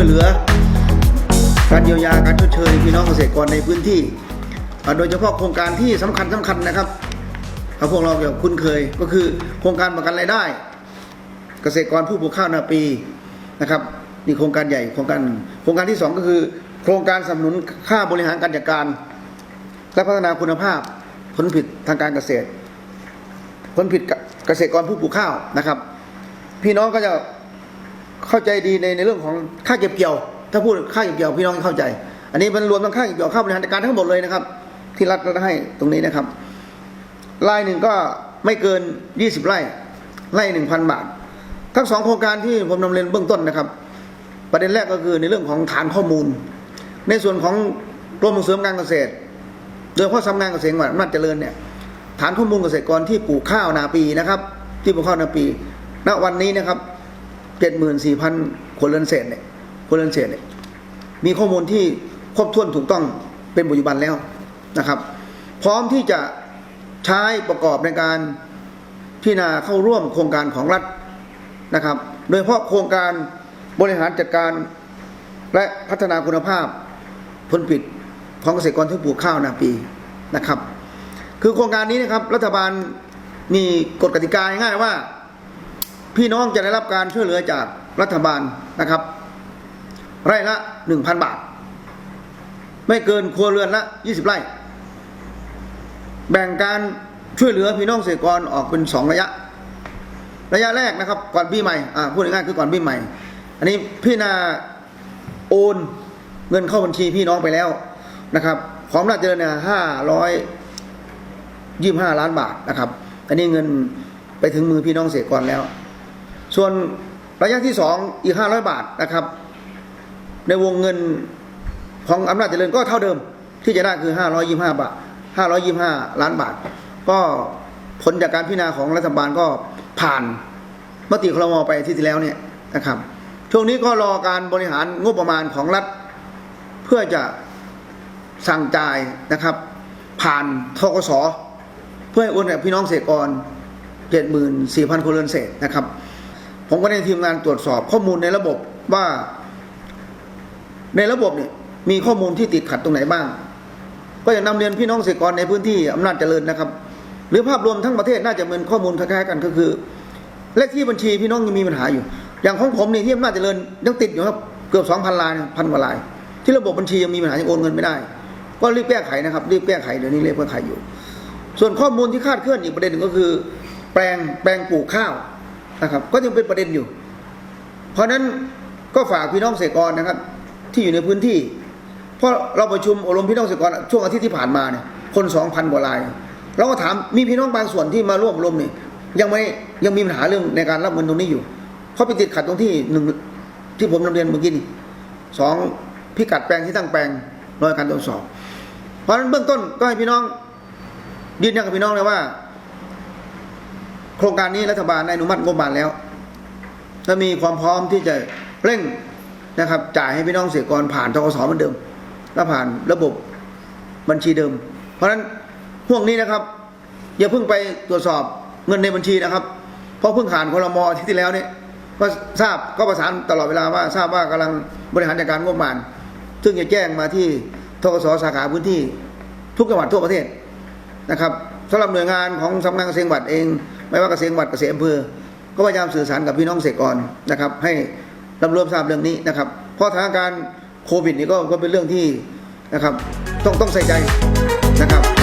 วยเหลือ การเยียวยาการชดเชยพี่น้องเกษตรกรในพื้นที่ โดยเฉพาะโครงการที่สำคัญสำคัญนะครับเอาพวกเราแบบคุ้นเคยก็คือโครงการประกันรายได้ เกษตรกรผู้ปลูกข้าวนาปีนะครับนี่โครงการใหญ่โครงการโครงการที่สองก็คือ โครงการสนับสนุนค่าบริหารการจัดการ และพัฒนาคุณภาพผลผลิตทางการเกษตร ผลผลิตเกษตรกรผู้ปลูกข้าวนะครับ พี่น้องก็จะ เข้าใจดีในในเรื่องของค่าเก็บเกี่ยว ถ้าพูดค่าเก็บเกี่ยวพี่น้องเข้าใจ อันนี้มันรวมทั้งค่าเก็บเกี่ยวค่าบริหารจัดการทั้งหมดเลยนะครับ ที่รัฐรัฐให้ตรงนี้นะครับรายหนึ่งก็ไม่เกิน 20 ไร่ไร่หนึ่งพันบาท ทั้งสองโครงการที่ผมนำเรียนเบื้องต้นนะครับ ประเด็นแรกก็คือในเรื่องของฐานข้อมูล ในส่วนของกรมส่งเสริมการเกษตร โดยเฉพาะสำนักงานเกษตรจังหวัดอำนาจเจริญเนี่ยฐานข้อมูลเกษตรกรที่ปลูกข้าวนาปีนะครับ ที่ปลูกข้าวนาปี ณวันนี้นะครับ เจ็ดหมื่นสี่พันคนเรือนเศษเนี่ยคนเรือนเศษเนี่ยมีข้อมูลที่ครบถ้วนถูกต้องเป็นปัจจุบันแล้วนะครับ พร้อมที่จะใช้ประกอบในการพิจารณาเข้าร่วมโครงการของรัฐนะครับ โดยเฉพาะโครงการบริหารจัดการและพัฒนาคุณภาพผลผลิตของเกษตรกรที่ปลูกข้าวนาปีนะครับ คือโครงการนี้นะครับรัฐบาลมีกฎกติกาง่ายว่า พี่น้องจะได้รับการช่วยเหลือจากรัฐบาลนะครับ ไร่ละหนึ่งพันบาท ไม่เกินครัวเรือนละยี่สิบไร่ แบ่งการช่วยเหลือพี่น้องเกษตรกรออกเป็นสองระยะ ระยะแรกนะครับ ก่อนปีใหม่อ่าพูดง่ายๆคือก่อนปีใหม่ อันนี้พี่นาโอนเงินเข้าบัญชีพี่น้องไปแล้วนะครับ ของราชเจริญเนี่ยห้าร้อยยี่ห้าล้านบาทนะครับ อันนี้เงินไปถึงมือพี่น้องเกษตรกรแล้ว ส่วนระยะที่สองอีกห้าร้อยบาทนะครับ ในวงเงินของอำนาจเจริญก็เท่าเดิมที่จะได้คือห้าร้อยยี่ห้าบาทห้าร้อยยี่ห้าล้านบาท ก็ผลจากการพิจารณาของรัฐบาลก็ผ่านมติครมไปที่ที่แล้วเนี่ยนะครับ ช่วงนี้ก็รอการบริหารงบประมาณของรัฐ เพื่อจะสั่งจ่ายนะครับ ผ่านทกสเพื่อให้โอนให้พี่น้องเกษตรกรเจ็ดหมื่นสี่พันคนเรือนเศษนะครับ ผมก็ได้ทีมงานตรวจสอบข้อมูลในระบบว่า ในระบบเนี่ยมีข้อมูลที่ติดขัดตรงไหนบ้าง ก็จะนำเรียนพี่น้องเกษตรกรในพื้นที่อำนาจเจริญนะครับ หรือภาพรวมทั้งประเทศน่าจะเป็นข้อมูลคล้ายๆกันก็คือ เลขที่บัญชีพี่น้องยังมีปัญหาอยู่ อย่างของผมเนี่ยที่อำนาจเจริญยังติดอยู่ครับเกือบสองพันลายพันกว่าลาย ที่ระบบบัญชียังมีปัญหายังโอนเงินไม่ได้ ก็รีบแก้ไขนะครับ รีบแก้ไขเดี๋ยวนี้เรีบแก้ไขอยู่ ส่วนข้อมูลที่คาดเคลื่อนอีกประเด็นหนึ่งก็คือ แปลงแปลงปลูกข้าว นะครับ ก็ยังเป็นประเด็นอยู่ เพราะฉะนั้นก็ฝากพี่น้องเกษตรกรนะครับ ที่อยู่ในพื้นที่ เพราะเราประชุมอบรมพี่น้องเกษตรกรช่วงอาทิตย์ที่ผ่านมาเนี่ยคนสองพันกว่าราย เราก็ถามมีพี่น้องบางส่วนที่มาร่วมอบรมนี่ยังไม่ยังมีปัญหาเรื่องในการรับเงินตรงนี้อยู่ เพราะไปติดขัดตรงที่หนึ่งที่ผมนำเรียนเมื่อกี้นี่สองพิกัดแปลงที่ตั้งแปลงรอยการตรวจสอบ เพราะฉะนั้นเบื้องต้นก็ให้พี่น้องยืนยันกับพี่น้องเลยว่า โครงการนี้รัฐบาลได้อนุมัติงบประมาณแล้ว และมีความพร้อมที่จะเร่งนะครับ จ่ายให้พี่น้องเกษตรกรผ่านทกสเหมือนเดิม และผ่านระบบบัญชีเดิม เพราะฉะนั้นห่วงนี้นะครับอย่าเพิ่งไปตรวจสอบเงินในบัญชีนะครับ เพราะเพิ่งผ่านคอรมอที่ที่แล้วเนี่ยก็ทราบก็ประสานตลอดเวลาว่าทราบว่ากำลังบริหารจัดการงบประมาณ ซึ่งจะแจ้งมาที่ทกสสาขาพื้นที่ทุกจังหวัดทั่วประเทศนะครับสำหรับหน่วยงานของสำนักงานเกษตรจังหวัดเอง ไม่ว่าเกษตรจังหวัดเกษตรอำเภอ ก็พยายามสื่อสารกับพี่น้องเกษตรกรนะครับ ให้รับรู้ทราบเรื่องนี้นะครับ เพราะสถานการณ์โควิดนี่ก็ก็เป็นเรื่องที่นะครับ ต้องต้องใส่ใจนะครับ